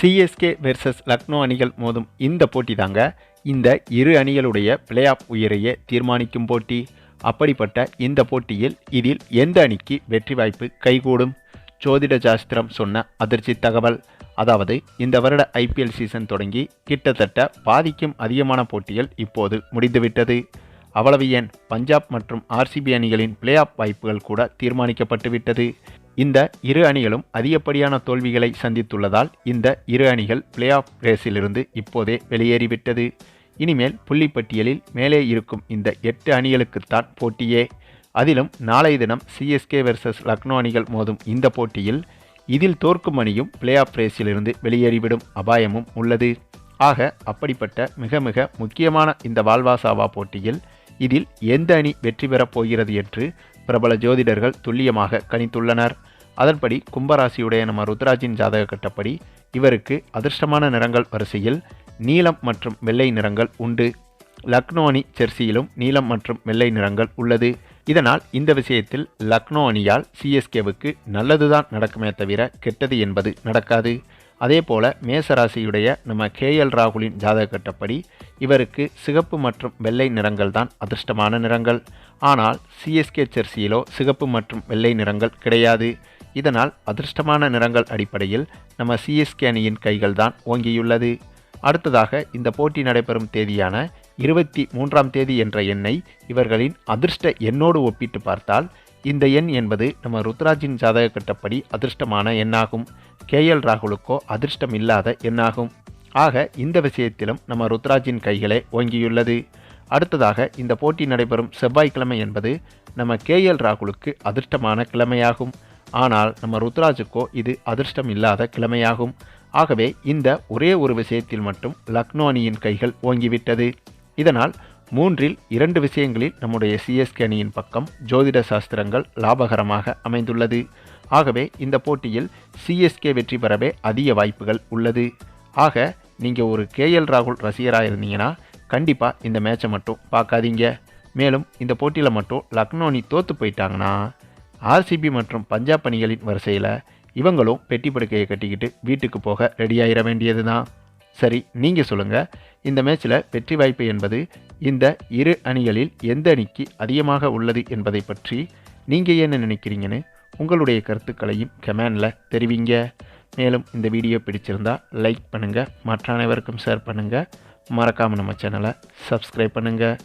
CSK versus Lucknow அணிகள் மோதும் இந்த போட்டி தாங்க இந்த இரு அணிகளுடைய பிளே ஆஃப் உயிரையே தீர்மானிக்கும் போட்டி. அப்படிப்பட்ட இந்த போட்டியில் இதில் எந்த அணிக்கு வெற்றி வாய்ப்பு கைகூடும்? ஜோதிட சாஸ்திரம் சொன்ன அதிர்ச்சி தகவல். அதாவது இந்த வருட ஐபிஎல் சீசன் தொடங்கி கிட்டத்தட்ட பாதிக்கும் அதிகமான போட்டிகள் இப்போது முடிந்துவிட்டது. அவ்வளவு ஏன்? பஞ்சாப் மற்றும் ஆர்சிபி அணிகளின் பிளே ஆஃப் வாய்ப்புகள் கூட தீர்மானிக்கப்பட்டுவிட்டது. இந்த இரு அணிகளும் அதிகப்படியான தோல்விகளை சந்தித்துள்ளதால் இந்த இரு அணிகள் பிளே ஆஃப் ரேஸிலிருந்து இப்போதே வெளியேறிவிட்டது. இனிமேல் புள்ளிப்பட்டியலில் மேலே இருக்கும் இந்த எட்டு அணிகளுக்குத்தான் போட்டியே. அதிலும் நாளைய தினம் சிஎஸ்கே வெர்சஸ் லக்னோ அணிகள் மோதும் இந்த போட்டியில் இதில் தோற்கும் அணியும் பிளே ஆஃப் ரேஸிலிருந்து வெளியேறிவிடும் அபாயமும் உள்ளது. ஆக அப்படிப்பட்ட மிக மிக முக்கியமான இந்த வால்வாசாவா போட்டியில் இதில் எந்த அணி வெற்றி பெறப் போகிறது என்று பிரபல ஜோதிடர்கள் துல்லியமாக கணித்துள்ளனர். அதன்படி கும்பராசியுடைய நம்ம ருத்ராஜின் ஜாதக கட்டப்படி இவருக்கு அதிர்ஷ்டமான நிறங்கள் வரிசையில் நீலம் மற்றும் வெள்ளை நிறங்கள் உண்டு. லக்னோ அணி ஜெர்சியிலும் நீலம் மற்றும் வெள்ளை நிறங்கள் உள்ளது. இதனால் இந்த விஷயத்தில் லக்னோ அணியால் சிஎஸ்கேவுக்கு நல்லதுதான் நடக்குமே தவிர கெட்டது என்பது நடக்காது. அதே போல மேசராசியுடைய நம்ம கேஎல் ராகுலின் ஜாதக கட்டப்படி இவருக்கு சிகப்பு மற்றும் வெள்ளை நிறங்கள் தான் அதிர்ஷ்டமான நிறங்கள். ஆனால் சிஎஸ்கே ஜெர்சியிலோ சிகப்பு மற்றும் வெள்ளை நிறங்கள் கிடையாது. இதனால் அதிர்ஷ்டமான நிறங்கள் அடிப்படையில் நம்ம சிஎஸ்கே அணியின் கைகள் தான் ஓங்கியுள்ளது. அடுத்ததாக இந்த போட்டி நடைபெறும் தேதியான இருபத்தி மூன்றாம் தேதி என்ற எண்ணை இவர்களின் அதிர்ஷ்ட எண்ணோடு ஒப்பிட்டு பார்த்தால் இந்த எண் என்பது நம்ம ருத்ராஜின் ஜாதக கட்டப்படி அதிர்ஷ்டமான எண்ணாகும். கேஎல் ராகுலுக்கோ அதிர்ஷ்டம் இல்லாத எண்ணாகும். ஆக இந்த விஷயத்திலும் நம்ம ருத்ராஜின் கைகளே ஓங்கியுள்ளது. அடுத்ததாக இந்த போட்டி நடைபெறும் செவ்வாய்க்கிழமை என்பது நம்ம கேஎல் ராகுலுக்கு அதிர்ஷ்டமான கிழமையாகும். ஆனால் நம்ம ருத்ராஜுக்கோ இது அதிர்ஷ்டம் இல்லாத கிழமையாகும். ஆகவே இந்த ஒரே ஒரு விஷயத்தில் மட்டும் லக்னோ அணியின் கைகள் ஓங்கிவிட்டது. இதனால் மூன்றில் இரண்டு விஷயங்களில் நம்முடைய சிஎஸ்கே அணியின் பக்கம் ஜோதிட சாஸ்திரங்கள் லாபகரமாக அமைந்துள்ளது. ஆகவே இந்த போட்டியில் சிஎஸ்கே வெற்றி பெறவே அதிக வாய்ப்புகள் உள்ளது. ஆக நீங்கள் ஒரு கேஎல் ராகுல் ரசிகராக இருந்தீங்கன்னா கண்டிப்பாக இந்த மேட்சை மட்டும் பார்க்காதீங்க. மேலும் இந்த போட்டியில் மட்டும் லக்னோ அணி தோற்று போயிட்டாங்கன்னா ஆர்சிபி மற்றும் பஞ்சாப் அணிகளின் வரிசையில் இவங்களும் பெட்டி படுக்கையை கட்டிக்கிட்டு வீட்டுக்கு போக ரெடியாகிட வேண்டியது தான் சரி நீங்கள் சொல்லுங்கள் இந்த மேட்ச்சில் வெற்றி வாய்ப்பு என்பது இந்த இரு அணிகளில் எந்த அணிக்கு அதிகமாக உள்ளது என்பதை பற்றி நீங்கள் என்ன நினைக்கிறீங்கன்னு உங்களுடைய கருத்துக்களையும் கமெண்டில் தெரிவிங்க. மேலும் இந்த வீடியோ பிடிச்சிருந்தால் லைக் பண்ணுங்கள் மற்ற அனைவருக்கும் ஷேர் பண்ணுங்கள் மறக்காமல் நம்ம சேனலை சப்ஸ்கிரைப் பண்ணுங்கள்